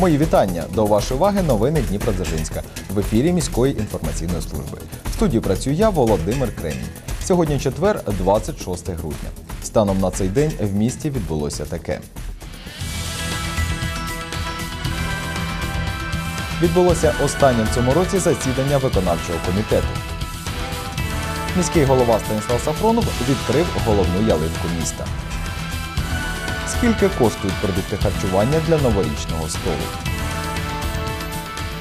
Мої вітання до вашої уваги. Новини Дніпродзержинська в ефірі міської інформаційної служби. В студії працюю я, Володимир Кремінь. Сьогодні четвер, 26 грудня. Станом на цей день в місті відбулося таке. Відбулося останнє в цьому році засідання виконавчого комітету. Міський голова Станіслав Сафронов відкрив головну ялинку міста. Скільки коштують продукти харчування для новорічного столу?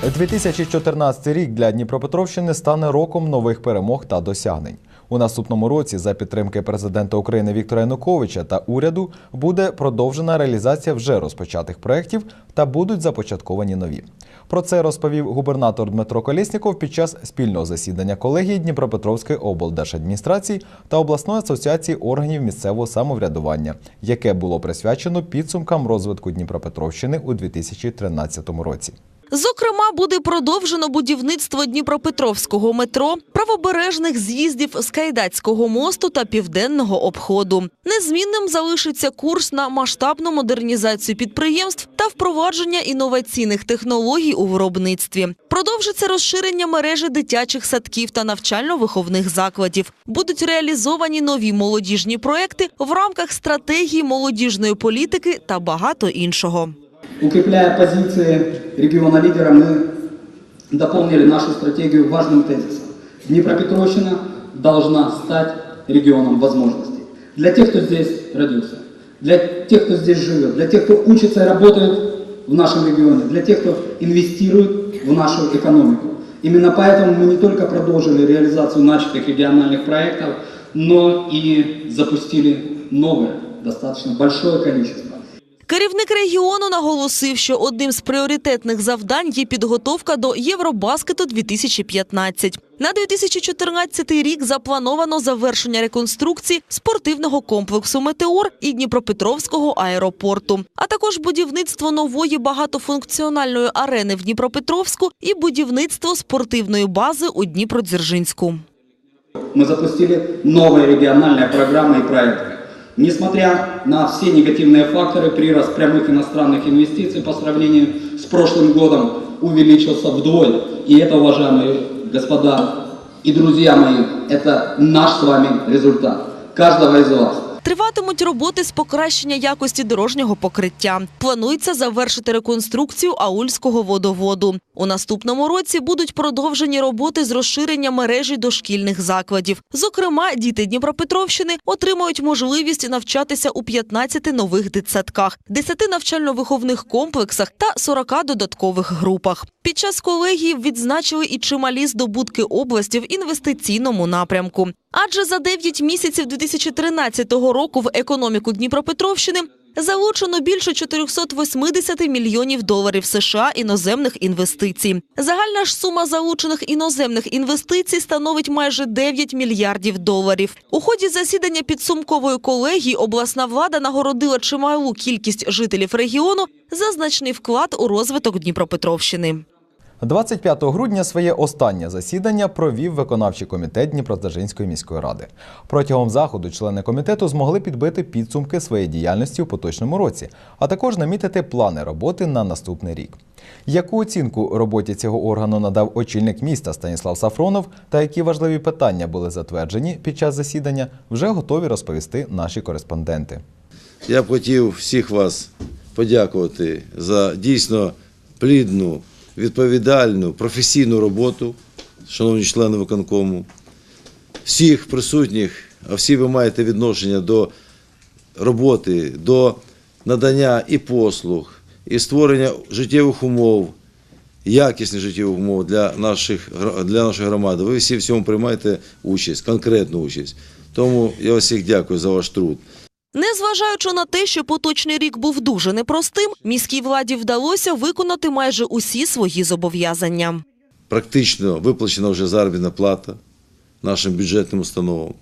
2014 рік для Дніпропетровщини стане роком нових перемог та досягнень. У наступному році за підтримки президента України Віктора Януковича та уряду буде продовжена реалізація вже розпочатих проєктів та будуть започатковані нові. Про це розповів губернатор Дмитро Колєсніков під час спільного засідання колегії Дніпропетровської облдержадміністрації та обласної асоціації органів місцевого самоврядування, яке було присвячено підсумкам розвитку Дніпропетровщини у 2013 році. Зокрема, буде продовжено будівництво Дніпропетровського метро, правобережних з'їздів з Кайдацького мосту та південного обходу. Незмінним залишиться курс на масштабну модернізацію підприємств та впровадження інноваційних технологій у виробництві. Продовжиться розширення мережі дитячих садків та навчально-виховних закладів. Будуть реалізовані нові молодіжні проекти в рамках стратегії молодіжної політики та багато іншого. Укрепляя позиции региона лидера, мы дополнили нашу стратегию важным тезисом. Днепропетровщина должна стать регионом возможностей. Для тех, кто здесь родился, для тех, кто здесь живет, для тех, кто учится и работает в нашем регионе, для тех, кто инвестирует в нашу экономику. Именно поэтому мы не только продолжили реализацию начатых региональных проектов, но и запустили новое, достаточно большое количество. Керівник регіону наголосив, що одним з пріоритетних завдань є підготовка до Євробаскету 2015. На 2014 рік заплановано завершення реконструкції спортивного комплексу Метеор і Дніпропетровського аеропорту, а також будівництво нової багатофункціональної арени в Дніпропетровську і будівництво спортивної бази у Дніпродзержинську. Мы запустили новые региональные программы и проекты. Несмотря на все негативные факторы, прирост прямых иностранных инвестиций по сравнению с прошлым годом увеличился вдвое. И это, уважаемые господа и друзья мои, это наш с вами результат. Каждого из вас. Триватимуть роботи з покращення якості дорожнього покриття. Планується завершити реконструкцію аульського водоводу. У наступному році будуть продовжені роботи з розширення мережі дошкільних закладів. Зокрема, діти Дніпропетровщини отримають можливість навчатися у 15 нових дитсадках, 10 навчально-виховних комплексах та 40 додаткових групах. Під час колегії відзначили і чималі здобутки області в інвестиційному напрямку. Адже за 9 місяців 2013 року в економіку Дніпропетровщини залучено більше 480 мільйонів доларів США іноземних інвестицій. Загальна ж сума залучених іноземних інвестицій становить майже 9 мільярдів доларів. У ході засідання підсумкової колегії обласна влада нагородила чималу кількість жителів регіону за значний вклад у розвиток Дніпропетровщини. 25 грудня своє останнє засідання провів виконавчий комітет Дніпродзержинської міської ради. Протягом заходу члени комітету змогли підбити підсумки своєї діяльності у поточному році, а також намітити плани роботи на наступний рік. Яку оцінку роботі цього органу надав очільник міста Станіслав Сафронов та які важливі питання були затверджені під час засідання, вже готові розповісти наші кореспонденти. Я б хотів всіх вас подякувати за дійсно плідну, відповідальну, професійну роботу, шановні члени виконкому, всіх присутніх, а всі ви маєте відношення до роботи, до надання і послуг, і створення життєвих умов, якісних життєвих умов для, наших, для нашої громади. Ви всі в цьому приймаєте участь, конкретну участь. Тому я всіх дякую за ваш труд. Незважаючи на те, що поточний рік був дуже непростим, міській владі вдалося виконати майже усі свої зобов'язання. практично виплачена вже заробітна плата нашим бюджетним установам.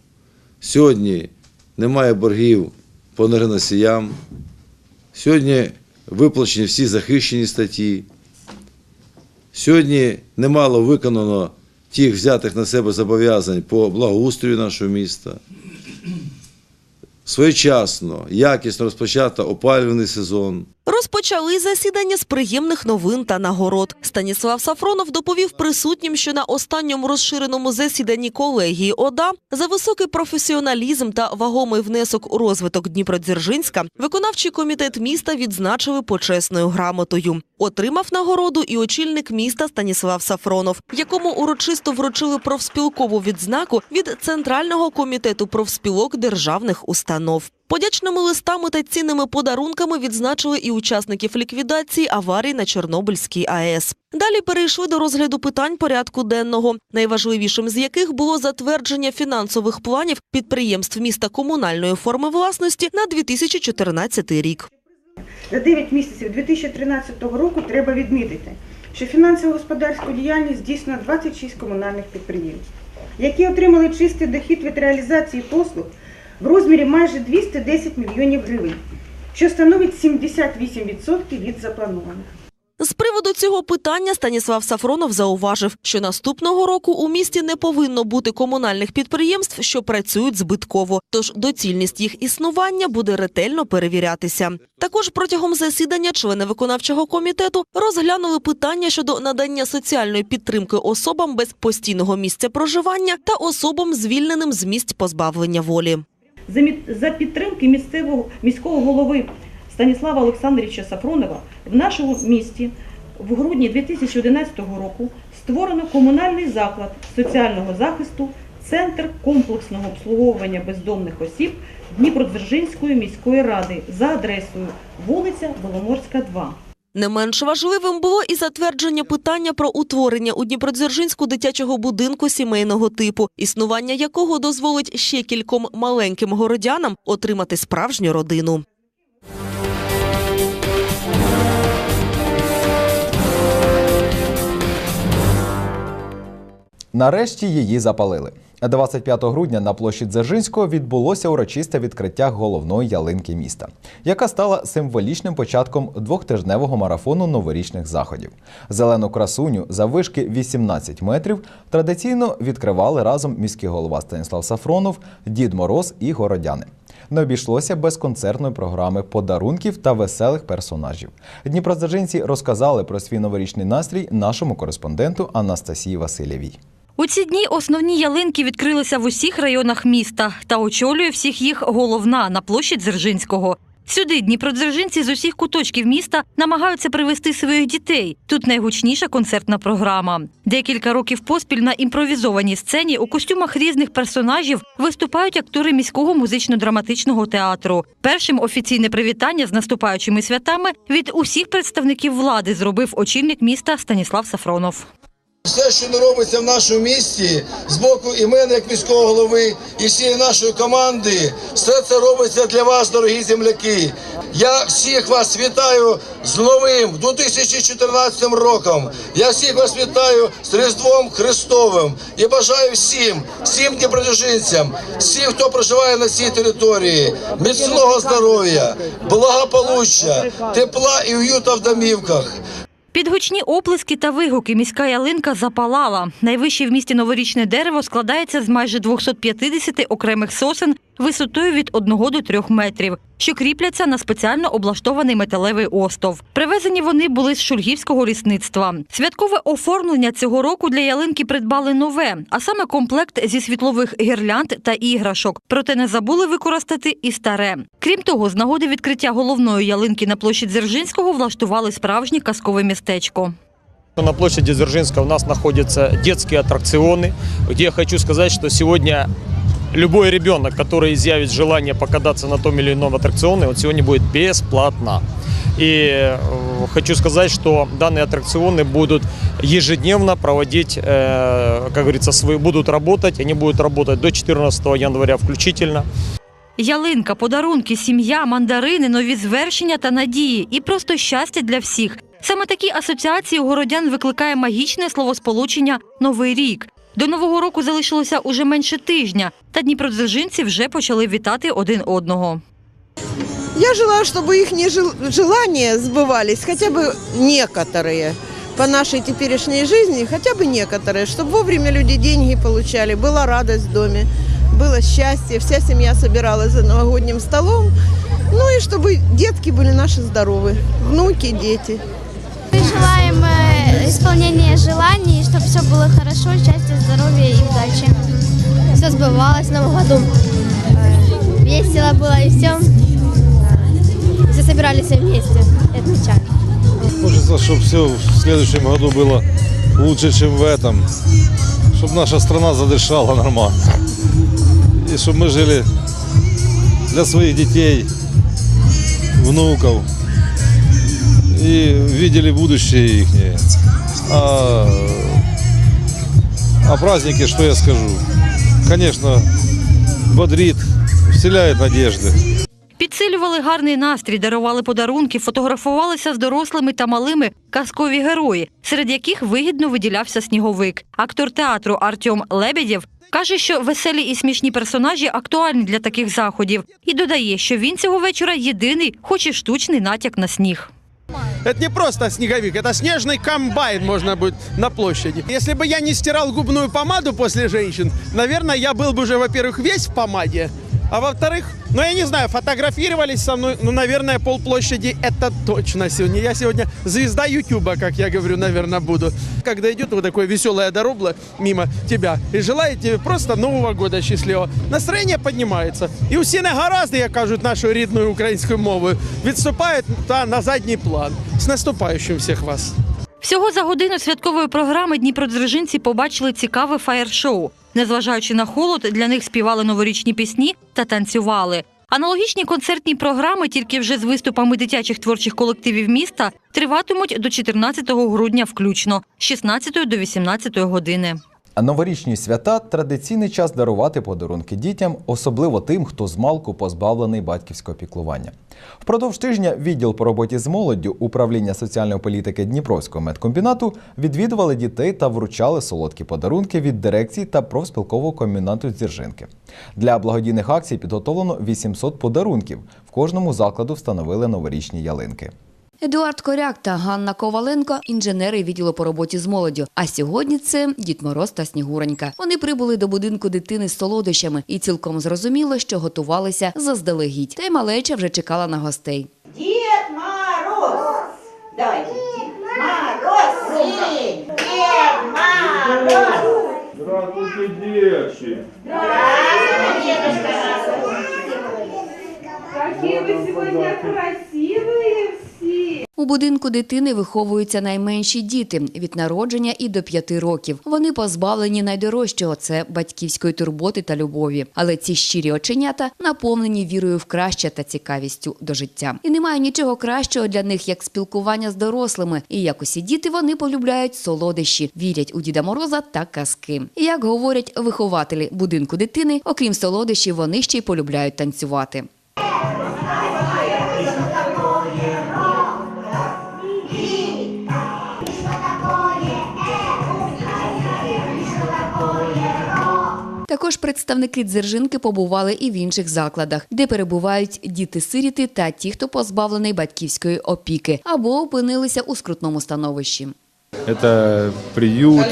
Сьогодні немає боргів по енергоносіям. Сьогодні виплачені всі захищені статті. Сьогодні немало виконано тих взятих на себе зобов'язань по благоустрою нашого міста. Своєчасно, якісно розпочато опалювальний сезон. Розпочали засідання з приємних новин та нагород. Станіслав Сафронов доповів присутнім, що на останньому розширеному засіданні колегії ОДА за високий професіоналізм та вагомий внесок у розвиток Дніпродзержинська виконавчий комітет міста відзначили почесною грамотою. Отримав нагороду і очільник міста Станіслав Сафронов, якому урочисто вручили профспілкову відзнаку від Центрального комітету профспілок державних установ. Подячними листами та цінними подарунками відзначили і учасників ліквідації аварій на Чорнобильській АЕС. Далі перейшли до розгляду питань порядку денного, найважливішим з яких було затвердження фінансових планів підприємств міста комунальної форми власності на 2014 рік. За 9 місяців 2013 року треба відмітити, що фінансово-господарську діяльність здійснено 26 комунальних підприємств, які отримали чистий дохід від реалізації послуг в розмірі майже 210 мільйонів гривень, що становить 78% від запланованих. З приводу цього питання Станіслав Сафронов зауважив, що наступного року у місті не повинно бути комунальних підприємств, що працюють збитково, тож доцільність їх існування буде ретельно перевірятися. Також протягом засідання члени виконавчого комітету розглянули питання щодо надання соціальної підтримки особам без постійного місця проживання та особам, звільненим з місць позбавлення волі. За підтримки місцевого міського голови Станіслава Олександровича Сафронова в нашому місті в грудні 2011 року створено комунальний заклад соціального захисту Центр комплексного обслуговування бездомних осіб Дніпродзержинської міської ради за адресою вулиця Воломорська, 2. Не менш важливим було і затвердження питання про утворення у Дніпродзержинську дитячого будинку сімейного типу, існування якого дозволить ще кільком маленьким городянам отримати справжню родину. Нарешті її запалили. 25 грудня на площі Дзержинського відбулося урочисте відкриття головної ялинки міста, яка стала символічним початком двохтижневого марафону новорічних заходів. Зелену красуню за вишки 18 метрів традиційно відкривали разом міський голова Станіслав Сафронов, Дід Мороз і городяни. Не обійшлося без концертної програми подарунків та веселих персонажів. Дніпродзержинці розказали про свій новорічний настрій нашому кореспонденту Анастасії Васильєвій. У ці дні основні ялинки відкрилися в усіх районах міста та очолює всіх їх головна на площі Дзержинського. Сюди дніпродзержинці з усіх куточків міста намагаються привезти своїх дітей. Тут найгучніша концертна програма. Декілька років поспіль на імпровізованій сцені у костюмах різних персонажів виступають актори міського музично-драматичного театру. Першим офіційне привітання з наступаючими святами від усіх представників влади зробив очільник міста Станіслав Сафронов. Все, що не робиться в нашому місті, з боку і мене, як міського голови, і всієї нашої команди, все це робиться для вас, дорогі земляки. Я всіх вас вітаю з новим 2014 роком. Я всіх вас вітаю з Різдвом Христовим і бажаю всім, всім дніпродержинцям, всім, хто проживає на цій території, міцного здоров'я, благополуччя, тепла і уюта в домівках. Під гучні оплески та вигуки міська ялинка запалала. Найвище в місті новорічне дерево складається з майже 250 окремих сосен висотою від 1 до 3 метрів, що кріпляться на спеціально облаштований металевий остов. Привезені вони були з шульгівського лісництва. Святкове оформлення цього року для ялинки придбали нове, а саме комплект зі світлових гірлянд та іграшок. Проте не забули використати і старе. Крім того, з нагоди відкриття головної ялинки на площі Дзержинського влаштували справжнє казкове містечко. На площади Дзержинска у нас находятся детские аттракционы, где я хочу сказать, что сегодня любой ребенок, который изъявит желание покататься на том или ином аттракционе, он сегодня будет бесплатно. И э, хочу сказать, что данные аттракционы будут ежедневно проводить, э, как говорится, свои, будут работать, они будут работать до 14 января включительно. Ялинка, подарунки, сім'я, мандарини, нові звершення та надії і просто щастя для всіх. Саме такі асоціації у городян викликає магічне словосполучення Новий рік. До нового року залишилося уже менше тижня, та дніпродзержинці вже почали вітати один одного. Я желаю, чтобы их не жел- желания сбывались, хотя бы некоторые по нашей теперешней жизни, хотя бы некоторые, чтобы вовремя люди деньги получали, была радость в доме, было счастье, вся семья собиралась за новогодним столом, ну и чтобы детки были наши здоровы, внуки, дети. Мы желаем э, исполнения желаний, чтобы все было хорошо, счастья, здоровья и удачи. Все сбывалось в Новом году. Весело было и все. Все собирались все вместе. Это печально. Хочется, чтобы все в следующем году было лучше, чем в этом. Чтобы наша страна задышала нормально. И чтобы мы жили для своих детей, внуков. И видели будущее их. А, а праздники, что я скажу? Конечно, бодрит, вселяет надежды. Підсилювали гарний настрій, дарували подарунки, фотографувалися з дорослими та малими казкові герої, серед яких вигідно виділявся сніговик. Актор театру Артем Лебедєв каже, що веселі і смішні персонажі актуальні для таких заходів, і додає, що він цього вечора єдиний, хоч і штучний натяк на сніг. Это не просто снеговик, это снежный комбайн можно будет на площади. Если бы я не стирал губную помаду после женщин, наверное, я был бы уже, во-первых, весь в помаде, а во-вторых, ну я не знаю, фотографировались со мной, ну, наверное, полплощади это точно сегодня. Я сегодня звезда Ютуба, как я говорю, наверное, буду. Когда идет вот такое веселое доробло мимо тебя и желает тебе просто Нового года счастливого, настроение поднимается. І усі негаразди, як кажуть нашою рідною українською мовою, відступають та на задній план. З наступаючим всіх вас! Всього за годину святкової програми Дніпродзержинці побачили цікаве фаєр-шоу. Незважаючи на холод, для них співали новорічні пісні та танцювали. Аналогічні концертні програми, тільки вже з виступами дитячих творчих колективів міста, триватимуть до 14 грудня включно, з 16 до 18 години. Новорічні свята традиційний час дарувати подарунки дітям, особливо тим, хто з малку позбавлений батьківського піклування. Впродовж тижня відділ по роботі з молоддю управління соціальної політики Дніпровського медкомбінату відвідували дітей та вручали солодкі подарунки від дирекції та профспілкового комбінату Дзержинки. Для благодійних акцій підготовлено 800 подарунків. В кожному закладу встановили новорічні ялинки. Едуард Коряк та Ганна Коваленко інженери відділу по роботі з молоддю. А сьогодні це Дід Мороз та Снігуронька. Вони прибули до будинку дитини з солодощами і цілком зрозуміло, що готувалися заздалегідь. Та й малеча вже чекала на гостей. Дед Мороз! Давайте. Мороз! Дед Мороз! Здравствуйте, девочки! Какие вы сегодня красивые все! У будинку дитини виховуються найменші діти від народження і до п'яти років. Вони позбавлені найдорожчого це батьківської турботи та любові. Але ці щирі оченята наповнені вірою в краще та цікавістю до життя. І немає нічого кращого для них, як спілкування з дорослими. І як усі діти, вони полюбляють солодощі, вірять у Діда Мороза та казки. І як говорять вихователі будинку дитини, окрім солодощів, вони ще й полюбляють танцювати. Також представники дзержинки побували і в інших закладах, де перебувають діти-сиріти та ті, хто позбавлений батьківської опіки або опинилися у скрутному становищі. Это приют,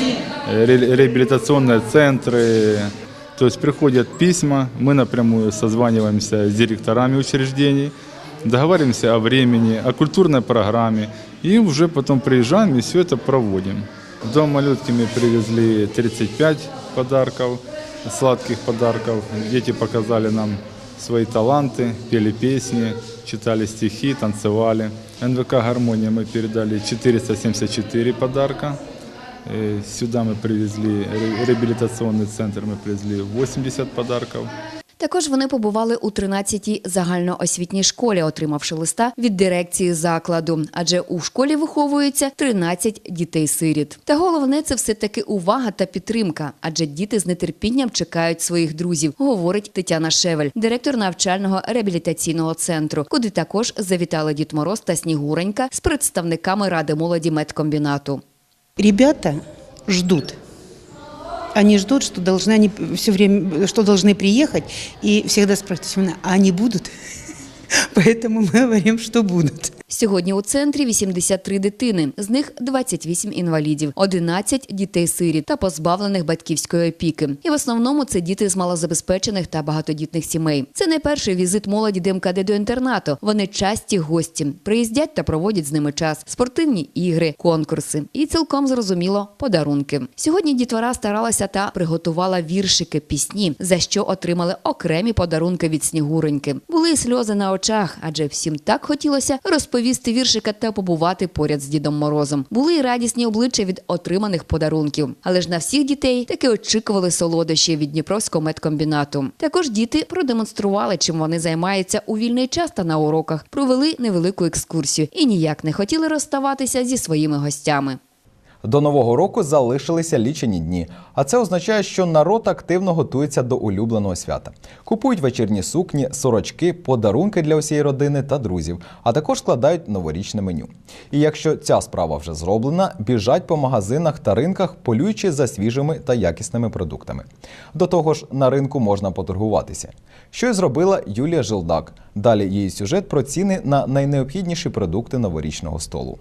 ре- реабилитационные центры. То есть приходят письма, мы напрямую созваниваемся с директорами учреждений, договариваемся о времени, о культурной программе и уже потом приезжаем и все это проводим. До малютки мы привезли 35 подарков, сладких подарков. Дети показали нам свои таланты, пели песни, читали стихи, танцевали. НВК «Гармония» мы передали 474 подарка. Э, Сюда мы привезли, ре- реабилитационный центр мы привезли 80 подарков. Також вони побували у 13-й загальноосвітній школі, отримавши листа від дирекції закладу, адже у школі виховується 13 дітей-сиріт. Та головне це все таки увага та підтримка, адже діти з нетерпінням чекають своїх друзів, говорить Тетяна Шевель, директор навчального реабілітаційного центру, куди також завітали Дід Мороз та Снігуренька з представниками ради молоді медкомбінату. Ребята ждут. Они ждут, что должны они все время, что должны приехать, и всегда спрашивают, «Семена, а они будут? Поэтому мы говорим, что будут. Сьогодні у центрі 83 дитини, з них 28 інвалідів, 11 дітей-сиріт та позбавлених батьківської опіки. І в основному це діти з малозабезпечених та багатодітних сімей. Це не перший візит молоді ДМКД до інтернату. Вони часті гості, приїздять та проводять з ними час, спортивні ігри, конкурси і цілком зрозуміло подарунки. Сьогодні дітвора старалася та приготувала віршики, пісні, за що отримали окремі подарунки від снігуреньки. Були сльози на очах, адже всім так хотілося розповісти віршика та побувати поряд з Дідом Морозом. Були й радісні обличчя від отриманих подарунків. Але ж на всіх дітей таки очікували солодощі від Дніпровського медкомбінату. Також діти продемонстрували, чим вони займаються у вільний час та на уроках, провели невелику екскурсію і ніяк не хотіли розставатися зі своїми гостями. До нового року залишилися лічені дні, а це означає, що народ активно готується до улюбленого свята. Купують вечірні сукні, сорочки, подарунки для усієї родини та друзів, а також складають новорічне меню. І якщо ця справа вже зроблена, біжать по магазинах та ринках, полюючи за свіжими та якісними продуктами. До того ж, на ринку можна поторгуватися. Що й зробила Юлія Жилдак. Далі її сюжет про ціни на найнеобхідніші продукти новорічного столу.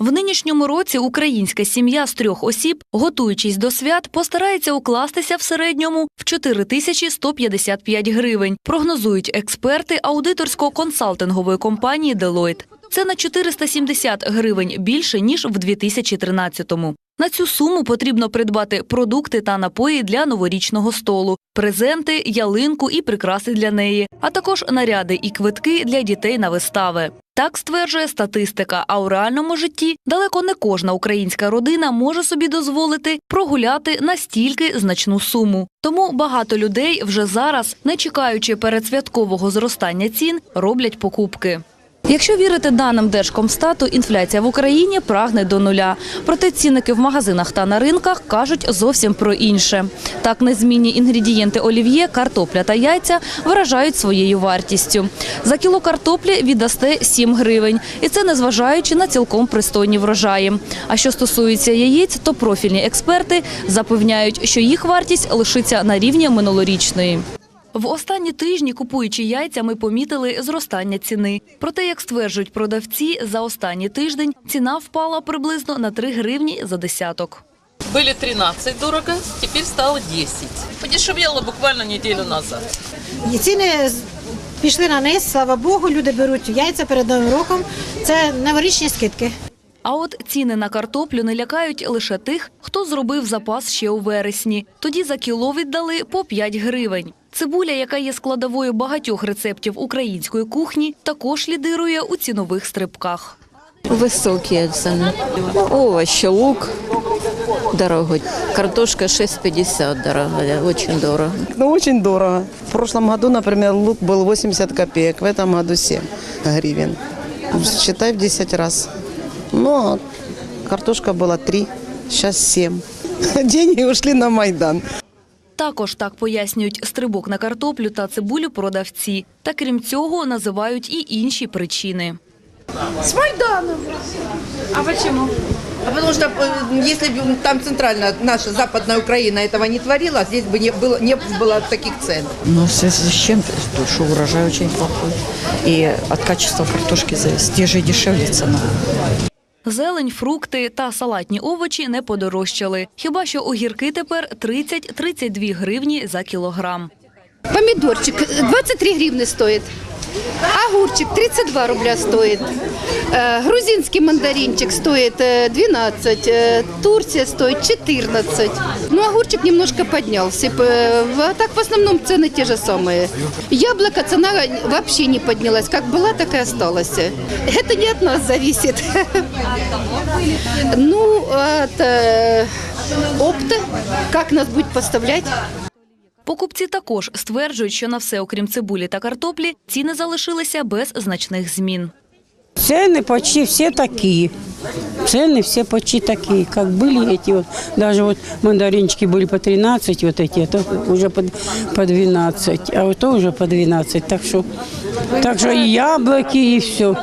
В нинішньому році українська сім'я з трьох осіб, готуючись до свят, постарається укластися в середньому в 4155 гривень. Прогнозують експерти аудиторсько-консалтингової компанії Делойт. Це на 470 гривень більше ніж в 2013-му. На цю суму потрібно придбати продукти та напої для новорічного столу, презенти, ялинку і прикраси для неї, а також наряди і квитки для дітей на вистави. Так стверджує статистика. А у реальному житті далеко не кожна українська родина може собі дозволити прогуляти настільки значну суму. Тому багато людей вже зараз, не чекаючи передсвяткового зростання цін, роблять покупки. Якщо вірити даним Держкомстату, інфляція в Україні прагне до нуля. Проте цінники в магазинах та на ринках кажуть зовсім про інше. Так, незмінні інгредієнти олів'є, картопля та яйця вражають своєю вартістю. За кіло картоплі віддасте 7 гривень, і це незважаючи на цілком пристойні врожаї. А що стосується яєць, то профільні експерти запевняють, що їх вартість лишиться на рівні минулорічної. В останні тижні, купуючи яйця, ми помітили зростання ціни. Проте, як стверджують продавці, за останній тиждень ціна впала приблизно на 3 гривні за десяток. Были 13 дорого, теперь стало 10. Подешевело буквально неделю назад. І ціни пішли на низ, слава Богу, люди беруть яйця перед Новим роком. Це новорічні скидки. А от ціни на картоплю не лякають лише тих, хто зробив запас ще у вересні. Тоді за кіло віддали по 5 гривень. Цибуля, яка є складовою багатьох рецептів української кухні, також лідирує у цінових стрибках. Высокие цены. Овощи, лук дорого. Картошка 6,50 дорогая, очень дорого. Ну, очень дорого. В прошлом году, например, лук был 80 копеек, в этом году 7 гривен. Считай в 10 раз. Но картошка была 3, сейчас 7. Деньги ушли на Майдан. Також так пояснюють стрибок на картоплю та цибулю продавці. Та крім цього називають і інші причини. С Майданом. А почему? А потому что э, если бы там центральная наша западная Украина этого не творила, здесь бы не было, не было таких цен. Ну, в связи с чем? То, что урожай очень плохой. И от качества картошки зависит. Те же и дешевле цена. Зелень, фрукти та салатні овочі не подорожчали. Хіба що огірки тепер 30-32 гривні за кілограм. Помідорчик 23 гривні стоит. Огурчик 32 рубля стоит. Э, Грузинский мандаринчик стоит э, 12. э, Турция стоит 14. Ну, огурчик немножко поднялся. П- А так в основном цены те же самые. Яблоко цена вообще не поднялась. Как была, так и осталась. Это не от нас зависит. Ну, от э, опта, как нас будет поставлять. Покупці також стверджують, що на все, окрім цибулі та картоплі, ціни залишилися без значних змін. Цены почти все такие. Цены все почти такие, как были эти вот. Даже вот мандаринчики были по 13, вот эти, это уже по, по 12, а вот то уже по 12. Так что, так что и яблоки, и все.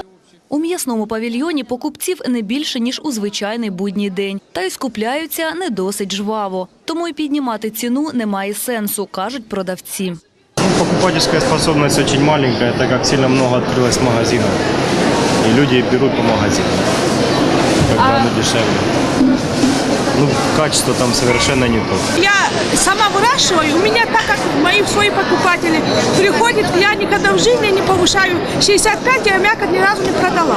У м'ясному павільйоні покупців не більше, ніж у звичайний будній день. Та й скупляються не досить жваво. Тому й піднімати ціну немає сенсу, кажуть продавці. покупательская способность очень маленькая, так как сильно много открылось магазинов. И люди берут по магазинам. Бы оно дешевле Ну, качество там совершенно не то. Я сама выращиваю, у меня так как мои свои покупатели приходят, я никогда в жизни не повышаю 65, я мякоть ни разу не продала.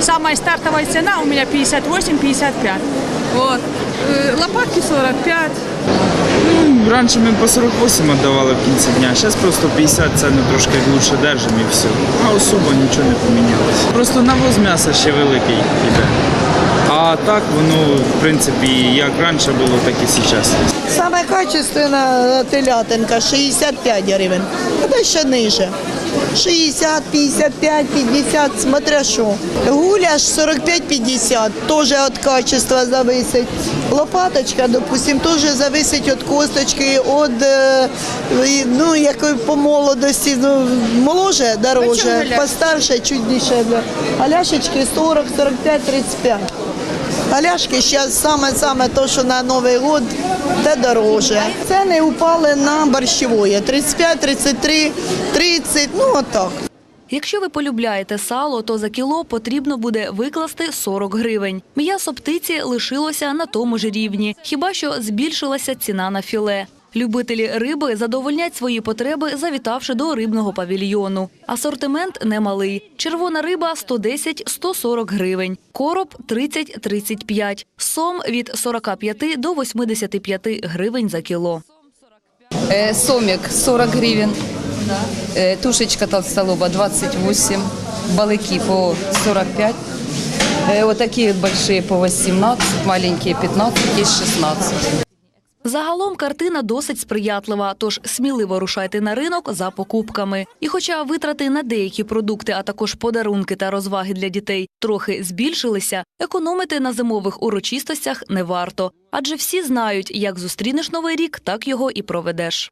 Самая стартовая цена у меня 58-55. Вот. Э, Лопатки 45. Ну, раніше ми по 48 віддавали в кінці дня, зараз просто 50 ціни трошки лучше держимо і все. А особо нічого не помінялося. Просто навоз м'яса ще великий іде. А так воно, в принципі, як раніше було, так і зараз. Саме качественна телятинка 65 гривень, а ще ниже. 60, 55, 50, смотря що. Гуляш 45-50, теж від качества зависить. Лопаточка, допустим, теж зависить від косточки, від, е, ну, якої по молодості, ну, моложе, дороже, постарше, чуть дешевле. А ляшечки 40, 45, 35. Аляшки зараз саме-саме то, що на Новий год, те дороже. Ціни упали на борщової. 35, 33, 30, ну отак. Якщо ви полюбляєте сало, то за кіло потрібно буде викласти 40 гривень. М'ясо птиці лишилося на тому ж рівні, хіба що збільшилася ціна на філе. Любителі риби задовольнять свої потреби, завітавши до рибного павільйону. Асортимент немалий. Червона риба 110-140 гривень, короб 30-35, сом від 45 до 85 гривень за кіло. Э, Сомик 40 гривен, Э, тушечка толстолоба 28, балыки по 45, Э, вот такие большие по 18, маленькие 15, есть 16. Загалом картина досить сприятлива, тож сміливо рушайте на ринок за покупками. І хоча витрати на деякі продукти, а також подарунки та розваги для дітей трохи збільшилися, економити на зимових урочистостях не варто. Адже всі знають, як зустрінеш новий рік, так його і проведеш.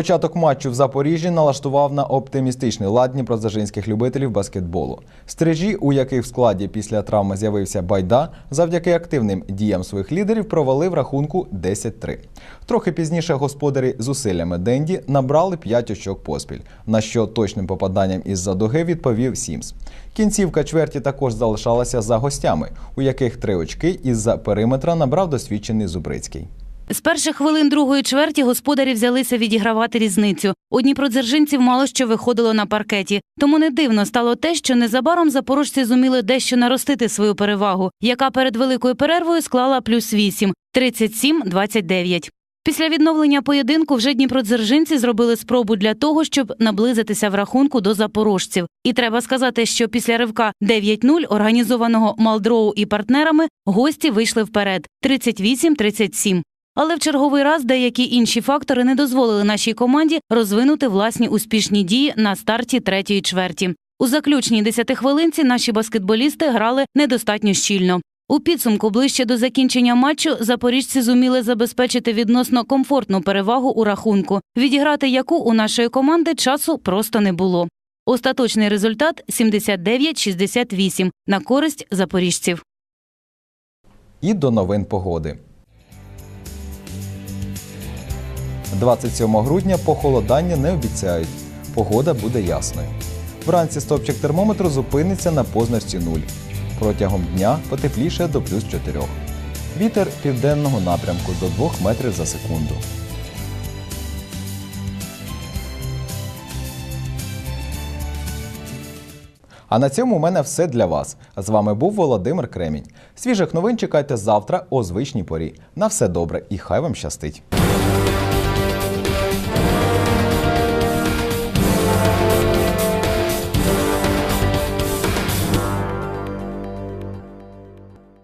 Початок матчу в Запоріжжі налаштував на оптимістичний лад дніпродзержинських любителів баскетболу. Стрижі, у яких в складі після травми з'явився Байда, завдяки активним діям своїх лідерів провели в рахунку 10-3. Трохи пізніше господарі зусиллями Денді набрали 5 очок поспіль, на що точним попаданням із-за дуги відповів Сімс. Кінцівка чверті також залишалася за гостями, у яких три очки із-за периметра набрав досвідчений Зубрицький. З перших хвилин другої чверті господарі взялися відігравати різницю. У дніпродзержинців мало що виходило на паркеті. Тому не дивно стало те, що незабаром запорожці зуміли дещо наростити свою перевагу, яка перед великою перервою склала плюс 8 – 37-29. Після відновлення поєдинку вже дніпродзержинці зробили спробу для того, щоб наблизитися в рахунку до запорожців. І треба сказати, що після ривка 9-0, організованого Малдроу і партнерами, гості вийшли вперед – 38-37. Але в черговий раз деякі інші фактори не дозволили нашій команді розвинути власні успішні дії на старті третьої чверті. У заключній десятихвилинці наші баскетболісти грали недостатньо щільно. У підсумку ближче до закінчення матчу запоріжці зуміли забезпечити відносно комфортну перевагу у рахунку, відіграти яку у нашої команди часу просто не було. Остаточний результат 79-68 на користь запоріжців. І до новин погоди. 27 грудня похолодання не обіцяють. Погода буде ясною. Вранці стопчик термометру зупиниться на позначці 0. Протягом дня потепліше до плюс 4. Вітер південного напрямку до 2 метрів за секунду. А на цьому у мене все для вас. З вами був Володимир Кремінь. Свіжих новин чекайте завтра о звичній порі. На все добре і хай вам щастить!